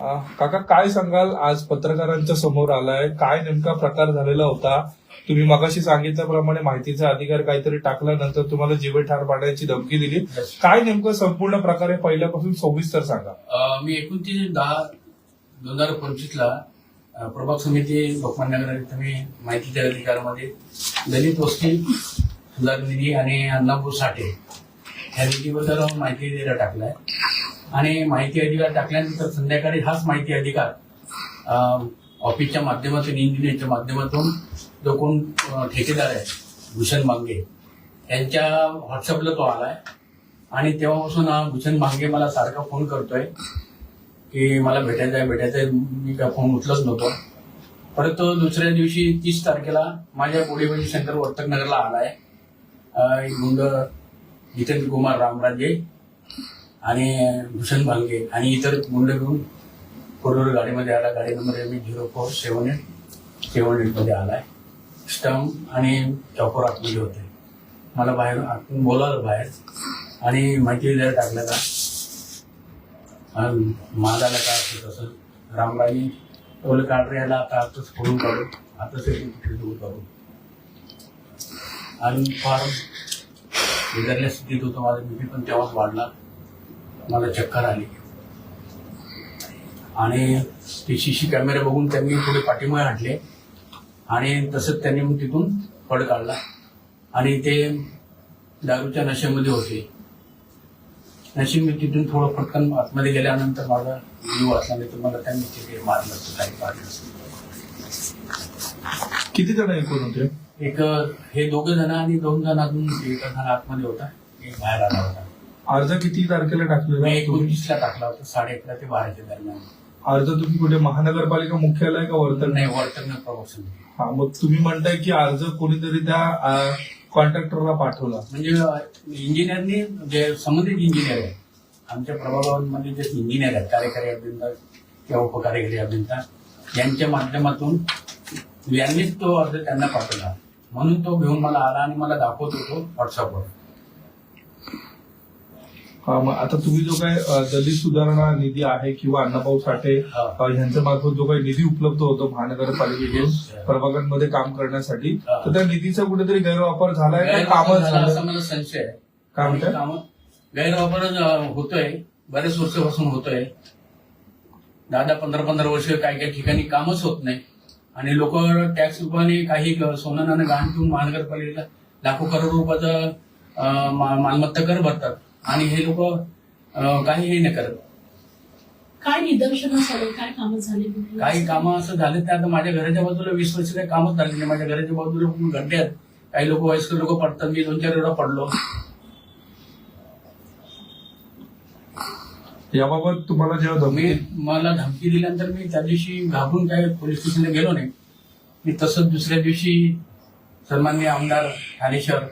काका काय सांगाल? आज पत्रकारांच्या समोर आलाय. काय नेमका प्रकार झालेला होता? तुम्ही मगाशी सांगितल्याप्रमाणे माहितीचा अधिकार काहीतरी टाकल्यानंतर तुम्हाला जीवे ठार पाडण्याची धमकी दिली. काय नेमकं संपूर्ण प्रकारे पहिल्यापासून सविस्तर सांगा. मी एकोणतीस दहा दोन हजार पंचवीसला अ, प्रभाग समिती लोकमान्य नगर इथं मी माहितीच्या अधिकारामध्ये दलित वस्ती निधी आणि अण्णाभाऊ साठे ह्या निधीबद्दल माहिती द्यायला टाकलाय. आणि माहिती अधिकार टाकल्यानंतर संध्याकाळी हाच माहिती अधिकार ऑफिसच्या माध्यमातून इंजिनियरच्या माध्यमातून जो कोण ठेकेदार आहे भूषण मांगे यांच्या व्हॉट्सअपला तो आलाय. आणि तेव्हापासून हा भूषण मांगे मला सारखा फोन करतोय की मला भेटायचं आहे भेटायचं आहे. मी काय फोन उचलत नव्हतो. परत तो दुसऱ्या दिवशी तीस तारखेला माझ्या गोडीबाजी म्हणजे शंकर वर्तकनगरला आलाय. गुंड जितेंद्र कुमार रामराजे. आणि भूषण भांगे आणि इतर गुंड घेऊन फोर गाडीमध्ये आला. गाडी number M zero four seven eight seven एटमध्ये आलाय. स्टंप आणि चॉपर आतमध्ये होते. मला बाहेर आतून बोलावलं बाहेर. आणि माहिती द्यायला टाकलं का? आणि मागायला काय असं तसं? रामबाई टोल काढ याला आता आताच फोडून काढू. आताच तिथे काढू. आणि फार बिघडल्या स्थितीत होतो माझा. बीपी पण तेव्हाच वाढला. मला चक्कर आली. आणि ते शिशी कॅमेरे बघून त्यांनी थोडे पाठीमागे हटले. आणि तसंच त्यांनी मग तिथून फड काढला. आणि ते दारूच्या नशेमध्ये होते. नशीब मी तिथून थोडं पटकन आतमध्ये गेल्यानंतर माझा जीव वाचला नाही तर मला त्यांनी तिथे मारलं असतं काही मारलं. किती जण एकूण होते? एक हे दोघं जण आणि दोन जण अजून एक जण आतमध्ये होता. एक बाहेर आला होता. अर्ज किती तारखेला टाकलेला एकोणतीसला टाकला होता साडे अकरा ते बाराच्या दरम्यान. अर्ज तुम्ही कुठे महानगरपालिका मुख्यालय का वर्तन? नाही वर्तन प्रमोशन हा मग तुम्ही म्हणताय की अर्ज कोणीतरी त्या कॉन्ट्रॅक्टरला पाठवला. म्हणजे इंजिनियरनी जे संबंधित इंजिनियर आहे आमच्या प्रभागामध्ये जे इंजिनियर आहेत कार्यकारी अभियंता किंवा उपकार्यकारी अभियंता यांच्या माध्यमातून यांनीच तो अर्ज त्यांना पाठवला. म्हणून तो घेऊन मला आला आणि मला दाखवत होतो व्हॉट्सअपवर. आता तुम्ही जो काय दलित सुधारणा निधी आहे किंवा अण्णाभाऊ साठे यांच्या मार्फत जो काही निधी उपलब्ध होतो महानगरपालिकेकडून. प्रभागांमध्ये काम करण्यासाठी. तर त्या निधीचा कुठेतरी गैरवापर झालाय का? कामच गैरवापर झाला असा झालं मला संशय आहे. काय म्हणताय? कामं गैरवापर होतोय. बरेच वर्षापासून होतोय. दहा दहा पंधरा पंधरा वर्ष काही काही ठिकाणी कामच होत नाही. आणि लोक टॅक्स रुपयाने काही ग- सोनं नाणं गहाण ठेवून महानगरपालिकेला लाखो करोड रुपयाचं मालमत्ता कर भरतात. आणि हे लोक काही हे नाही करत. काय निदर्शनास आले काय कामं झाली? काही कामं असं झाले ते आता माझ्या घराच्या बाजूला वीस वर्ष काही कामच झाले नाही. माझ्या घराच्या बाजूला गड्डे आहेत. काही लोक वयस्कर लोक पडतात. मी दोन चार वेळा पडलो. याबाबत तुम्हाला जेव्हा मी धमकी मला धमकी दिल्यानंतर मी त्या दिवशी घाबरून काय पोलीस स्टेशनला गेलो नाही. मी तसंच दुसऱ्या दिवशी सन्मान्य आमदार ठाणेश्वर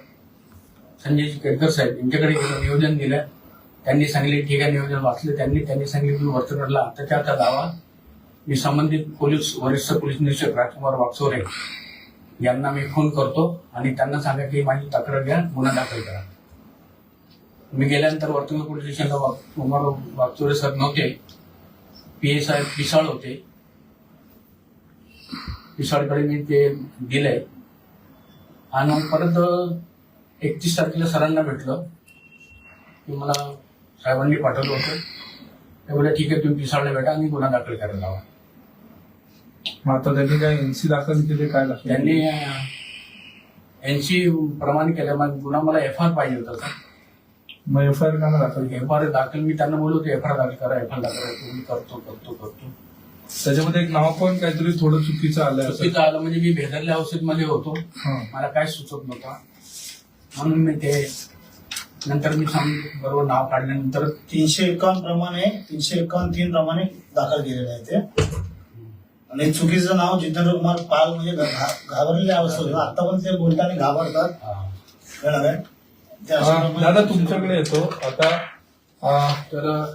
संजय केळकर साहेब यांच्याकडे गेलो नियोजन दिलं. त्यांनी सांगितले ठीक आहे नियोजन वाचलं त्यांनी. त्यांनी सांगितलं तुम्ही वर्तकडला आताच्या आता दावा. मी संबंधित पोलीस वरिष्ठ पोलीस निरीक्षक राजकुमार वागचोरे यांना मी फोन करतो आणि त्यांना सांगा की माझी तक्रार घ्या गुन्हा दाखल करा. मी गेल्यानंतर वर्तमान पोलीस स्टेशनला कुमार वागचोरे सर नव्हते. पी ए साहेब पिसाळ होते. पिसाळकडे मी ते दिलंय. आणि परत एकतीस तारखेला सरांना भेटलं. की मला साहेबांनी पाठवलं होतं. ते बोलले ठीक आहे तुम्ही पिसाळला भेटा आणि गुन्हा दाखल करायला लावा. मग आता त्यांनी काय एनसी दाखल केले काय दाखल त्यांनी एनसी प्रमाणे केलं मग गुन्हा मला एफ आर पाहिजे होता सर मग एफ आय आर का दाखल केलं? एफ आर दाखल मी त्यांना बोललो एफ आर दाखल करा एफ आर दाखल करा तुम्ही करतो करतो करतो. त्याच्यामध्ये एक नाव पण काहीतरी थोडं चुकीचं आलंय असं. चुकीचं आलं म्हणजे मी भेदरल्या औषधमध्ये होतो. हा. मला काय सुचत नव्हता. म्हणून मी ते नंतर मी सांग बरोबर नाव काढल्यानंतर तीनशे एकावन्न प्रमाणे तीनशे एकावन्न तीन प्रमाणे दाखल केलेलं आहे ते. आणि चुकीचं नाव जितेंद्र कुमार पाल म्हणजे घा- घाबरलेले अवस्थेत होते. आता पण ते बोलताना घाबरतात. अं, कळलं काय? ते अशा हा, प्रमाणे- दादा तुमच्याकडे येतो. आता अ, तर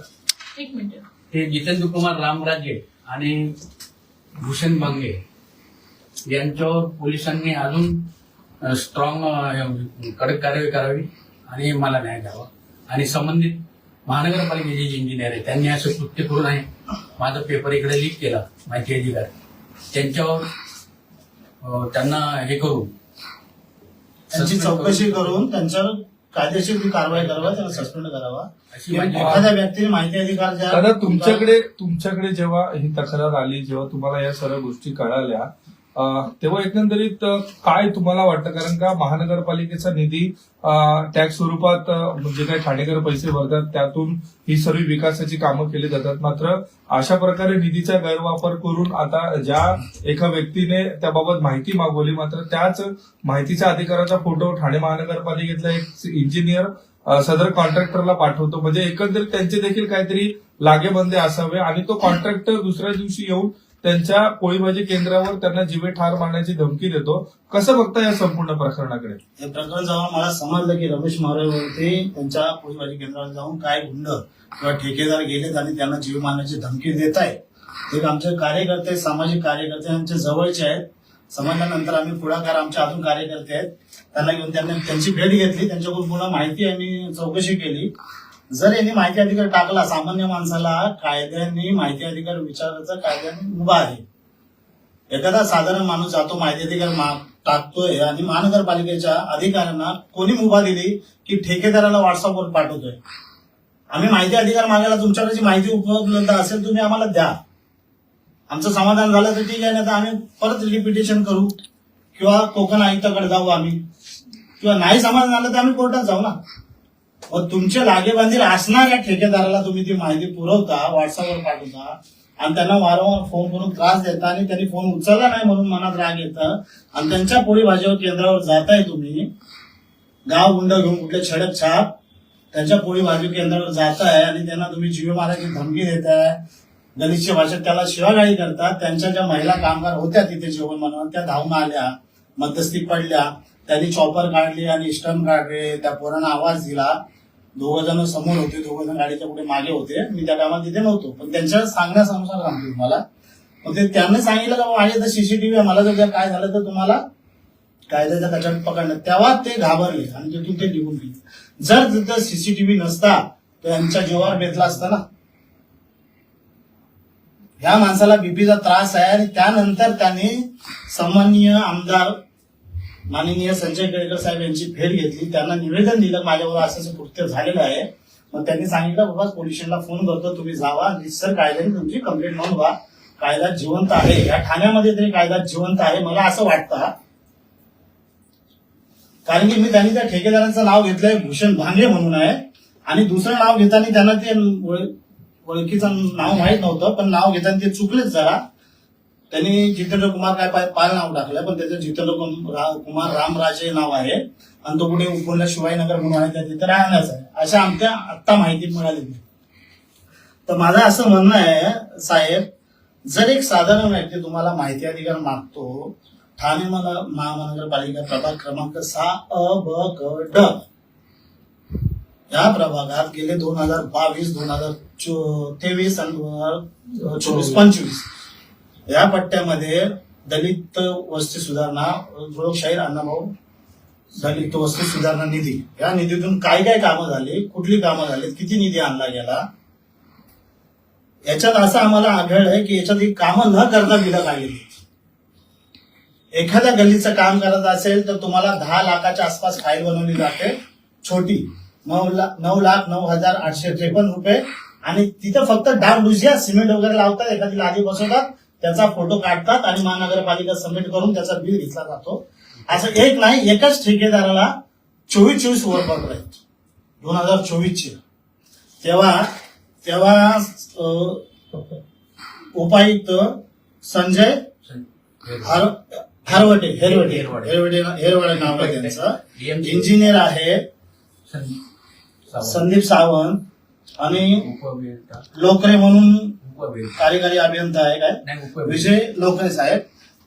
एक मिनिट. ते जितेंद्र कुमार रामराजे आणि भूषण भांगे यांच्यावर पोलिसांनी अजून स्ट्रॉंग कडक कारवाई करावी आणि मला न्याय द्यावा. आणि संबंधित महानगरपालिकेचे जे इंजिनियर आहे त्यांनी असं कृत्य करू नये माझा पेपर इकडे लीक केला माहिती अधिकार. त्यांच्यावर त्यांना हे करू त्यांची चौकशी करून त्यांच्यावर कायदेशीर कारवाई करावा त्यांना सस्पेंड करावा. एखाद्या व्यक्तीने माहिती अधिकार दादा तुमच्याकडे तुमच्याकडे जेव्हा ही तक्रार आली जेव्हा तुम्हाला या सर्व गोष्टी कळाल्या तेव्हा एकंदरीत काय तुम्हाला वाटतं? कारण का महानगरपालिकेचा निधी टॅक्स स्वरूपात जे म्हणजे ठाणेकर पैसे भरतात त्यातून ही सर्व विकासाची कामं केली जातात. मात्र अशा प्रकारे निधीचा गैरवापर करून आता ज्या एका व्यक्तीने त्याबाबत माहिती मागवली मात्र त्याच माहितीच्या अधिकाराचा फोटो ठाणे महानगरपालिकेतला एक इंजिनियर सदर कॉन्ट्रॅक्टरला पाठवतो. म्हणजे एकंदरीत त्यांचे देखील काहीतरी लागेबंदे असावे आणि तो कॉन्ट्रॅक्टर दुसऱ्या दिवशी येऊन त्यांच्या पोळीभाजी केंद्रावर त्यांना जीवे ठार मारण्याची धमकी देतो. कसं बघता या संपूर्ण प्रकरणाकडे? हे प्रकरण जेव्हा मला समजलं की रमेश मारेवरती त्यांच्या पोळीभाजी केंद्रावर जाऊन काय गुंड किंवा ठेकेदार गेलेत आणि त्यांना जीव मारण्याची धमकी देत आहेत एक आमचे कार्यकर्ते सामाजिक कार्यकर्ते यांच्या जवळचे आहेत. समजल्यानंतर आम्ही पुढाकार आमचे अजून कार्यकर्ते आहेत. त्यांना घेऊन त्यांनी त्यांची भेट घेतली. त्यांच्याकडून पुन्हा माहिती आणि चौकशी केली. जर यांनी माहिती अधिकार टाकला सामान्य माणसाला कायद्याने माहिती अधिकार विचारायचा कायद्याने उभा आहे. एखादा साधारण माणूस जातो माहिती अधिकार टाकतोय आणि महानगरपालिकेच्या अधिकाऱ्यांना कोणी मुभा दिली की ठेकेदाराला व्हॉट्सअपवर पाठवतोय? आम्ही माहिती अधिकार मागायला तुमच्याकडे जी माहिती उपलब्ध असेल तुम्ही आम्हाला द्या. आमचं समाधान झालं तर ठीक आहे ना तर आम्ही परत रिपिटेशन करू. किंवा कोकण आयुक्ताकडे जाऊ आम्ही. किंवा नाही समाधान झालं तर आम्ही कोर्टात जाऊ ना. मग तुमच्या लागेबांधील असणाऱ्या ठेकेदाराला तुम्ही ती माहिती पुरवता व्हॉट्सअपवर पाठवता आणि त्यांना वारंवार फोन करून त्रास देता आणि त्यांनी फोन उचलला नाही म्हणून मनात राग येतं. आणि त्यांच्या पोळी भाजीवर केंद्रावर जाताय तुम्ही गाव गुंड घेऊन कुठले छडक छाप त्यांच्या पोळी भाजी केंद्रावर जाताय आणि त्यांना तुम्ही जीव मारायची धमकी देताय दलितच्या भाषेत त्याला शिवागाळी करतात त्यांच्या ज्या महिला कामगार होत्या तिथे जेवण म्हणून त्या धावून आल्या मध्यस्थी पडल्या त्यांनी चॉपर काढली आणि स्टन काढले त्या पोरांना आवाज दिला. दोघ जण समोर होते दोघ जण गाडीच्या पुढे मागे होते. मी त्या टायमात तिथे नव्हतो. पण त्यांच्या सांगण्यानुसार सांगतो तुम्हाला. मग ते त्यांनी सांगितलं का माझ्या तर सीसीटीव्ही आहे. मला जर त्या काय झालं तर तुम्हाला कायद्याच्या त्याच्यात पकडणं तेव्हा ते घाबरले आणि तिथून ते निघून गेले. जर तिथं सीसीटीव्ही नसता तर यांच्या जीवावर बेतला असता ना. ह्या माणसाला बीपीचा त्रास आहे आणि त्यानंतर त्याने सन्माननीय आमदार माननीय संजय केळकर साहेब यांची भेट घेतली. त्यांना निवेदन दिलं माझ्यावर असं असं कृत्य झालेलं आहे. मग त्यांनी सांगितलं बाबा पोलिसांना फोन करतो तुम्ही जावा. निसर कायद्याने तुमची कंप्लेंट नोंदवा. कायदा जिवंत आहे. या ठाण्यामध्ये तरी कायदा जिवंत आहे. मला असं वाटतं कारण की मी त्यांनी त्या ठेकेदारांचं नाव घेतलंय भूषण भांगे म्हणून आहे. आणि दुसरं नाव घेताना त्यांना ते ओळखीचं नाव माहीत नव्हतं पण नाव घेताना ते चुकलेच जरा. त्यांनी जितेंद्र कुमार काय पाय पाल नाव टाकलं पण त्याचं जितेंद्र कुमार रामराजे नाव आहे. आणि तो पुढे उपनला शिवाजीनगर म्हणून आहे त्या तिथे राहण्याचं आहे. अशा आमच्या आत्ता माहिती मिळालेली तर माझं असं म्हणणं आहे साहेब जर एक साधारण व्यक्ती तुम्हाला माहिती अधिकार मागतो ठाणे मला महानगरपालिका प्रभाग क्रमांक सहा अ ब क ड. या प्रभागात गेले दोन हजार बावीस दोन हजार तेवीस आणि दोन हजार चोवीस. पंचवीस. या पट्ट्यामध्ये दलित वस्ती सुधारणा लोकशाहीर अण्णाभाऊ दलित वस्ती सुधारणा निधी. या निधीतून काय काय कामं झाली कुठली कामं झाली किती निधी आणला गेला? याच्यात असं आम्हाला आढळलंय की याच्यात ही कामं न करता बिलं काढलेली एखाद्या गल्लीचं काम करत असेल तर तुम्हाला दहा लाखाच्या आसपास फाईल बनवली जाते छोटी. नऊ लाख नऊ लाख नऊ हजार आठशे त्रेपन्न रुपये. आणि तिथं फक्त डागडुजिया सिमेंट वगैरे लावतात एखादी लादी बसवतात त्याचा फोटो काढतात आणि महानगरपालिका सबमिट करून त्याचा बिल घेतला जातो. असं एक नाही एकाच ठेकेदाराला चोवीस चोवीस पडत आहेत दोन हजार चोवीसचे. तेव्हा तेव्हा उपायुक्त संजय हार हारवटे हेरवटे हेरवटे. हेरवटे हेरवडे नाव आहे त्यांचं. इंजिनियर आहे संदीप सावंत. आणि लोकरे म्हणून कार्यकारी अभियंता आहे काय? विजय लोकरे साहेब.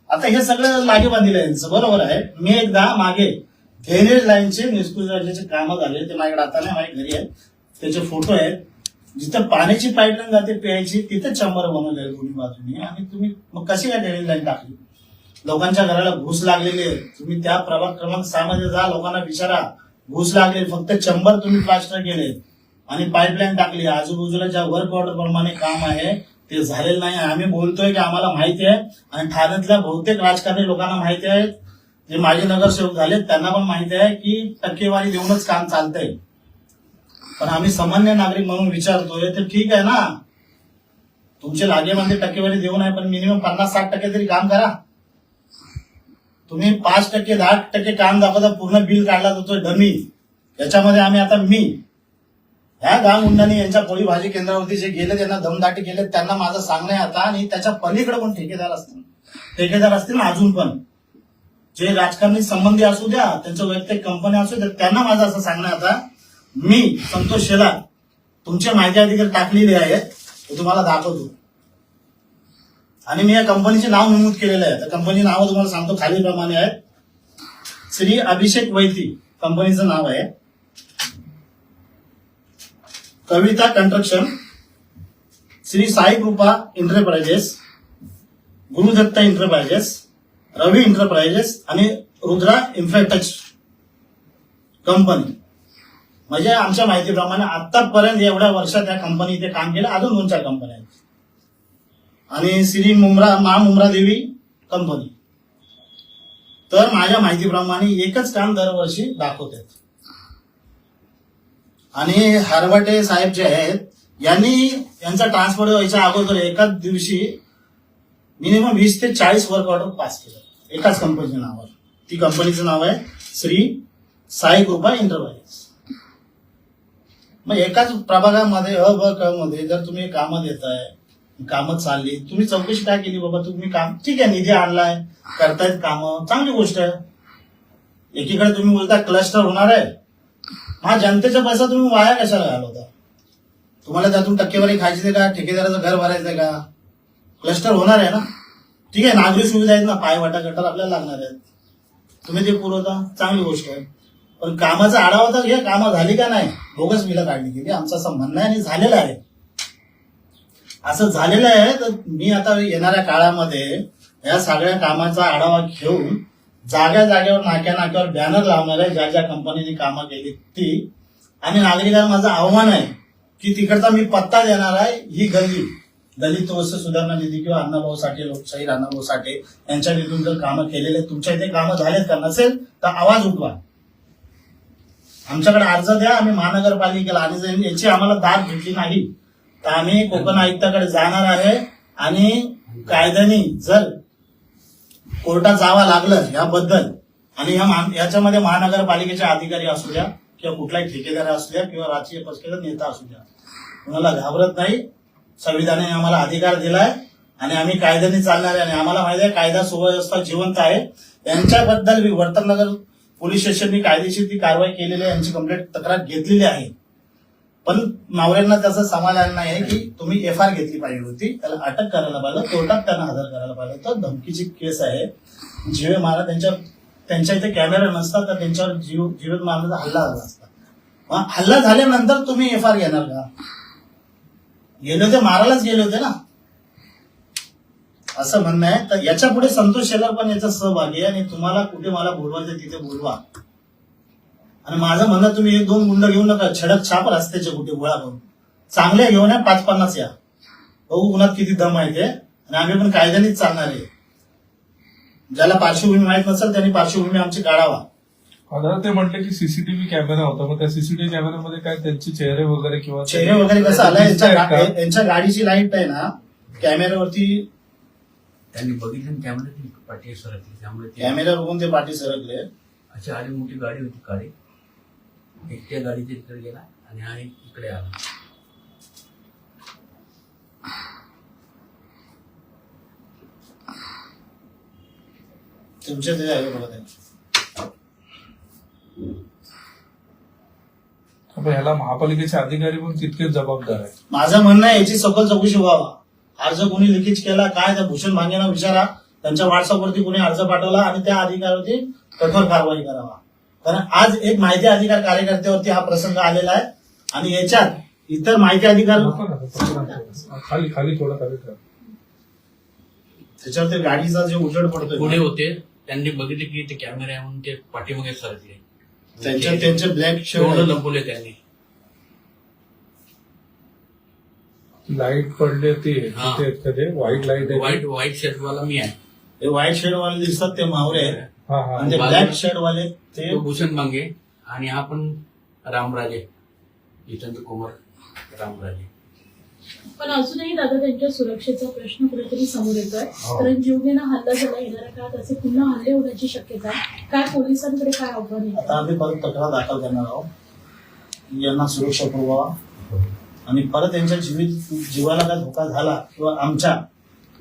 आता हे सगळं लागे बांधलेलं आहे यांचं, बरोबर आहे? मी एकदा मागे ड्रेनेज लाईनचे निष्कुळाचे कामं झाले ते माझ्याकडे आता नाही माझ्या घरी आहेत. त्याचे फोटो आहेत. जिथं पाण्याची पाईपलाईन जाते प्यायची तिथे चंबर बनवले दोन्ही बाजूनी. आणि तुम्ही मग कशी काय ड्रेनेज लाईन टाकली? लोकांच्या घराला घुस लागलेली आहे. तुम्ही त्या प्रभाग क्रमांक सहा मध्ये जा लोकांना विचारा. घुस लागले फक्त चंबर तुम्ही प्लास्टर केले आणि पाईपलाईन टाकली. आजूबाजूला ज्या वर्क ऑर्डर प्रमाणे काम आहे ते झालेलं नाही. आम्ही बोलतोय की आम्हाला माहिती आहे. आणि ठाण्यातल्या बहुतेक राजकारणी लोकांना माहिती आहे. जे माजी नगरसेवक झाले त्यांना पण माहिती आहे की टक्केवारी देऊनच काम चालतंय. पण आम्ही सामान्य नागरिक म्हणून विचारतोय तर ठीक आहे ना? तुमचे लागेमध्ये टक्केवारी देऊ नये पण मिनिमम पन्नास साठ टक्के तरी काम करा. तुम्ही पाच टक्के दहा टक्के काम दाखवता पूर्ण बिल काढला जातोय डमी. याच्यामध्ये आम्ही आता मी ह्या गाव मुंडाने यांच्या पोळी भाजी केंद्रावरती जे गेले त्यांना दमदाटी केले त्यांना माझं सांगणं आहे आता आणि त्याच्या पलीकडे पण ठेकेदार असतील? ठेकेदार असतील ना अजून पण. जे राजकारणी संबंधी असू द्या त्यांच्या वैयक्तिक कंपन्या असू द्या त्यांना माझं असं सांगणं आता. मी संतोष शेलार तुमचे माहिती अधिकारी टाकलेले आहेत ते तुम्हाला दाखवतो. आणि मी या कंपनीचे नाव नमूद केलेलं आहे. त्या कंपनी नाव तुम्हाला सांगतो खालीलप्रमाणे आहेत. श्री अभिषेक वैती कंपनीचं नाव आहे. कविता construction Shri Sai Krupa enterprises Gurudatta enterprises Ravi enterprises आणि रुद्रा इन्फ्राटेक्स कंपनी म्हणजे आमच्या माहितीप्रमाणे आतापर्यंत एवढ्या वर्षात या कंपनी इथे काम केलं अजून दोन चार कंपन्या आहेत. आणि श्री मुमरा मा मुमरा देवी कंपनी तर माझ्या माहितीप्रमाणे एकच काम दरवर्षी दाखवतात. आणि हरवटे साहेब जे आहेत यांनी यांचा ट्रान्सफर व्हायच्या अगोदर एकाच दिवशी मिनिमम वीस ते चाळीस वर्क ऑर्डर पास केलं. एकाच कंपनीच्या नावावर ती कंपनीचं नाव आहे श्री साई कृपा एंटरप्राइज मग एकाच प्रभागामध्ये अ ब क मध्ये जर तुम्ही कामं देताय कामं चालली तुम्ही चौकशी काय केली बाबा? तुम्ही काम ठीक आहे निधी आणलाय करतायत कामं चांगली गोष्ट आहे. एकीकडे तुम्ही बोलता क्लस्टर होणार आहे. हा जनतेचा पैसा तुम्ही वाया कशाला घालवता? तुम्हाला त्यातून टक्केवारी खायची आहे का? ठेकेदाराचं घर भरायचंय का? क्लस्टर होणार आहे ना? ठीक आहे नागरी सुविधा आहेत ना? पाय वाटा गटर आपल्याला लागणार आहेत. तुम्ही ते पुरवता चांगली गोष्ट आहे. पण कामाचा आढावा तर घ्या कामं झाली का नाही? बोगस बिलं काढली गेली. आमचं असं म्हणणं आहे आणि झालेलं आहे. असं झालेलं आहे तर मी आता येणाऱ्या काळामध्ये या सगळ्या कामाचा आढावा घेऊन जाग्या जागेवर नाक्या नाक्यावर बॅनर लावणार आहे ज्या ज्या कंपनीने कामं केली ती आणि नागरिकांना माझं आव्हान आहे की तिकडचा मी पत्ता देणार आहे ही गल्ली. दलित वस्तू सुधारणा निधी किंवा अण्णाभाऊ साठे लोकशाही अण्णाभाऊ साठे यांच्या निधून जर कामं केलेले तुमच्या इथे कामं झालेत का नसेल तर आवाज उठवा. आमच्याकडे अर्ज द्या आम्ही महानगरपालिकेला आणि याची आम्हाला दाद घेतली नाही तर आम्ही कोकण आयुक्ताकडे जाणार आहे आणि कायद्याने जर कोर्टात जावं लागलं याबद्दल. आणि या याच्यामध्ये महानगरपालिकेचे अधिकारी असू द्या किंवा कुठलाही ठेकेदार असू द्या किंवा राजकीय पक्षाचा नेता असू द्या. कुणाला घाबरत नाही. संविधानाने आम्हाला अधिकार दिलाय आणि आम्ही कायद्याने चालणार आहे आणि आम्हाला माहिती आहे कायदा सुव्यवस्था जिवंत आहे. यांच्याबद्दल मी वर्तननगर पोलीस स्टेशननी कायदेशीर ती कारवाई केलेली आहे. यांची कंप्लेंट तक्रार घेतलेली आहे. पण मावळ्यांना त्याचं समाधान नाही आहे की तुम्ही एफ आर घेतली पाहिजे होती. त्याला अटक करायला पाहिजे. कोर्टात त्यांना हजर करायला पाहिजे तर धमकीची केस आहे. जीवे मारा. त्यांच्या त्यांच्या इथे कॅमेरा नसतात तर त्यांच्यावर जीव जीवे मारण्याचा हल्ला झाला असता. हल्ला झाल्यानंतर तुम्ही एफ आर घेणार का? गेले होते मारायलाच गेले होते ना? असं म्हणणं आहे. तर याच्यापुढे संतोष शेलार पण याचा सहभागी आहे आणि तुम्हाला कुठे मला बोलवायचं तिथे बोलवा. आणि माझं म्हणणं तुम्ही एक दोन गुंड घेऊ नका. छडक छाप रस्त्याचे कुठे गोळा करून. चांगले घेऊन या पाच पन्नास या. बघू कुणात किती दम आहे ते. आणि आम्ही पण कायद्यानेच चालणार आहे. ज्याला पार्श्वभूमी माहीत नसेल त्यांनी पार्श्वभूमी आमची काढावा. ते म्हटले की सीसीटीव्ही कॅमेरा होता. मग त्या सीसीटीव्ही कॅमेऱ्यामध्ये काय त्यांचे चेहरे वगैरे किंवा चेहरे वगैरे कसं आलं? यांच्या गाडीची लाइट आहे ना कॅमेऱ्यावरती. त्यांनी बघितलं कॅमेरा पाठी सरकली. त्यामुळे कॅमेरा बघून ते पाठी सरकले. अशी आडी मोठी गाडी होती काळी. एक त्या गाडीच्या तिकडे गेला आणि हा एक इकडे आला. तुमच्या ते आहे बघा ते. पण ह्याला महापालिकेचे अधिकारी पण तितकेच जबाबदार आहेत. माझं म्हणणं आहे याची सखोल चौकशी व्हावा. अर्ज कोणी लिकेज केला काय त्या भूषण भांगेना विचारा. त्यांच्या व्हॉट्सअपवरती कोणी अर्ज पाठवला आणि त्या अधिकारावरती कठोर कारवाई करावा. कारण आज एक माहिती अधिकार कार्यकर्त्यावरती हा प्रसंग आलेला आहे. आणि याच्यात इतर माहिती अधिकार. खाली खाली थोडं खाली. त्याच्यावरती गाडीचा जे उजेड पुढे पडतोय होते. त्यांनी बघितले की ते कॅमेरा आहे म्हणून ते पाठीमागे सरकले. त्यांच्या त्यांचे ब्लॅक एवढं शर्ट लपवले त्यांनी. लाइट पडले ते. हा. ते व्हाईट लाइट आहे. व्हाईट व्हाईट शर्टवाला मी आहे. हे व्हाईट शेड वाले दिसतात ते मावरे आहेत. हा हा. बाजूला- ब्लॅक शेड वाले ते तो भूषण मांगे आणि हा पण रामराजे जितेंद्र कुमार रामराजे. पण अजूनही दादा त्यांच्या सुरक्षेचा प्रश्न कुठेतरी समोर येतोय. हो. कारण जीवघेणा हल्ला झाला येणाऱ्या काळात असे पुन्हा हल्ले होण्याची शक्यता आहे. काय पोलिसांकडे काय आव्हान आहे? आता आम्ही परत तक्रार दाखल करणार आहोत. यांना सुरक्षा पुरवावा आणि परत त्यांच्या जीवित जीवाला काय धोका झाला किंवा आमच्या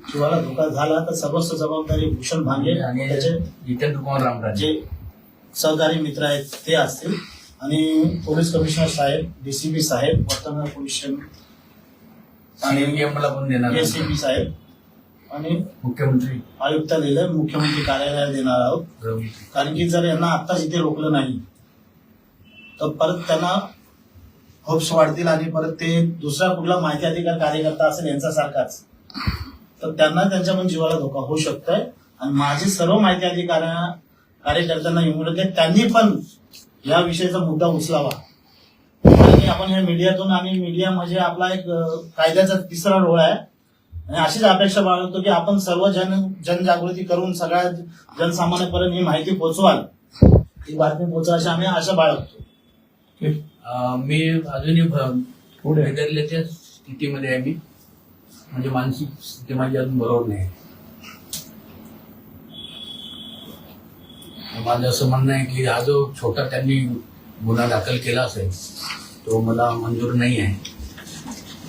जीवाला धोका झाला तर सर्वस्व जबाबदारी भूषण भांगे आणि त्याचे जितेंद्र कुमार रामराजे. जे सहकारी मित्र आहेत ते असतील. आणि पोलीस कमिशनर साहेब डीसीपी साहेब वर्तमान पोलीस आणि सीएमला पण देणार एसीपी साहेब. आणि मुख्यमंत्री. आयुक्त दिलं मुख्यमंत्री कार्यालयाला देणार आहोत. कारण की जर यांना आत्ताच इथे रोखलं नाही तर परत त्यांना होप्स वाढतील आणि परत ते दुसरा कुठला माहिती अधिकार कार्यकर्ता असेल यांचा सारखाच. तर त्यांना त्यांच्या पण जीवाला धोका होऊ शकतोय. आणि माझे सर्व माहिती अधिकार कार्यकर्त्यांना आहे, त्यांनी पण या विषयाचा मुद्दा उचलावा. की आपण या मीडियातून आणि मीडिया म्हणजे आपला एक कायद्याचा तिसरा डोळा आहे. आणि अशीच अपेक्षा बाळगतो की आपण सर्व जन जनजागृती करून सगळ्या जनसामान्यपर्यंत ही माहिती पोहोचवाल. ही बातमी पोहोचवा अशी आम्ही आशा बाळगतो. मी अजूनही स्थितीमध्ये आहे मी. म्हणजे मानसिक स्थिती माझी अजून बरोबर नाही. माझं असं म्हणणं आहे की हा जो छोटा त्यांनी गुन्हा दाखल केला असेल तो मला मंजूर नाही आहे.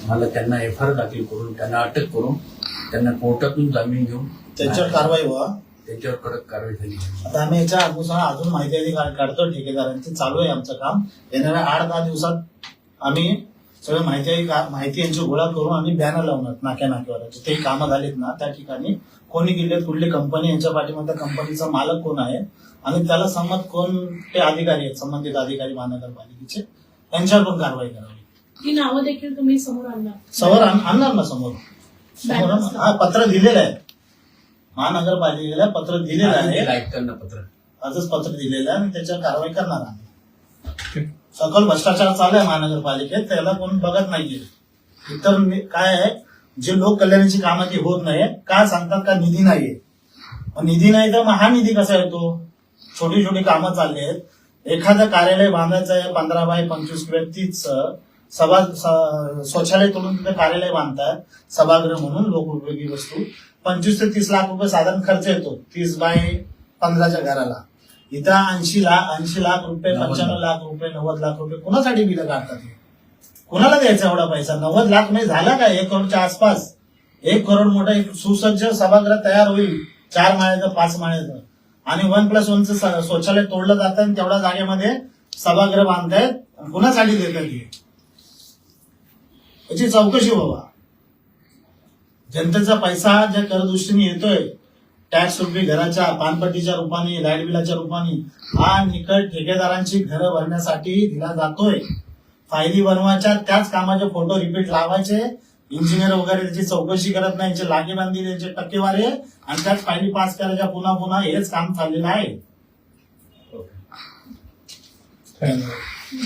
मला त्यांना एफ आर दाखल करून त्यांना अटक करून त्यांना कोर्टातून जामीन घेऊन त्यांच्यावर कारवाई व्हा. त्यांच्यावर कडक कारवाई झाली. आता आम्ही याच्या अनुसार अजून माहिती अधिकार काढतो ठेकेदारांची. चालू आहे आमचं काम. येणाऱ्या आठ दहा दिवसात आम्ही सगळं माहिती माहिती यांची गोळा करून आम्ही बॅनर लावणार नाक्या नाक्यावर जिथे कामं झालीत ना त्या ठिकाणी कोणी गेले कुठली कंपनी यांच्या पाठीमध्ये कंपनीचा मालक कोण आहे? आणि त्याला संमत कोणते अधिकारी आहेत संबंधित अधिकारी महानगरपालिकेचे. त्यांच्यावर पण कारवाई करावी. ती नावं देखील तुम्ही समोर आणणार. समोर आण- आणणार ना समोर. समोर हा पत्र दिलेलं आहे. महानगरपालिकेला पत्र दिलेलं आहे. पत्र. आजच पत्र दिलेलं आहे आणि त्याच्यावर कारवाई करणार आम्ही. सकल भ्रष्टाचार चालू आहे महानगरपालिकेत त्याला कोण बघत नाहीये. इतर काय आहे जे लोक कल्याणाची कामं ती होत नाही का सांगतात का निधी नाहीये. निधी नाही तर मग हा निधी कसा येतो? छोटी छोटी कामं चालली आहेत. एखादं कार्यालय बांधायचं आहे पंधरा बाय पंचवीस किंवा सभा स- शौचालय तोडून तिथे कार्यालय बांधतात सभागृह म्हणून लोक उपयोगी वस्तू. पंचवीस ते तीस लाख रुपये साधारण खर्च येतो तीस बाय पंधराच्या घराला. इथं ऐंशी लाख ऐंशी लाख रुपये पंच्याण्णव लाख. रुपये नव्वद लाख रुपये कोणासाठी बिलं काढतात? कोणाला द्यायचा एवढा पैसा? नव्वद लाख नाही झाला का? एक करोडच्या आसपास. एक करोड मोठा एक सुसज्ज सभागृह तयार होईल. चार माळ्याचं पाच माळ्याचं. आणि वन प्लस वनचं शौचालय तोडलं जातं आणि तेवढ्या जागेमध्ये सभागृह बांधतायत कुणासाठी देतात हे? याची चौकशी व्हावा. जनतेचा पैसा ज्या करदृष्टीने येतोय टॅक्स रुपी घराच्या पानपट्टीच्या रूपाने लाइट बिलाच्या रूपाने हा निकट ठेकेदारांची घरं भरण्यासाठी दिला जातोय. फायली बनवायच्या त्याच कामाचे फोटो रिपीट लावायचे. इंजिनियर वगैरे त्याची चौकशी करत नाही यांचे लागेबांधी त्यांचे टक्केवारी आहे आणि त्याच फायली पास करायच्या पुन्हा पुन्हा हेच काम चाललेलं आहे. धन्यवाद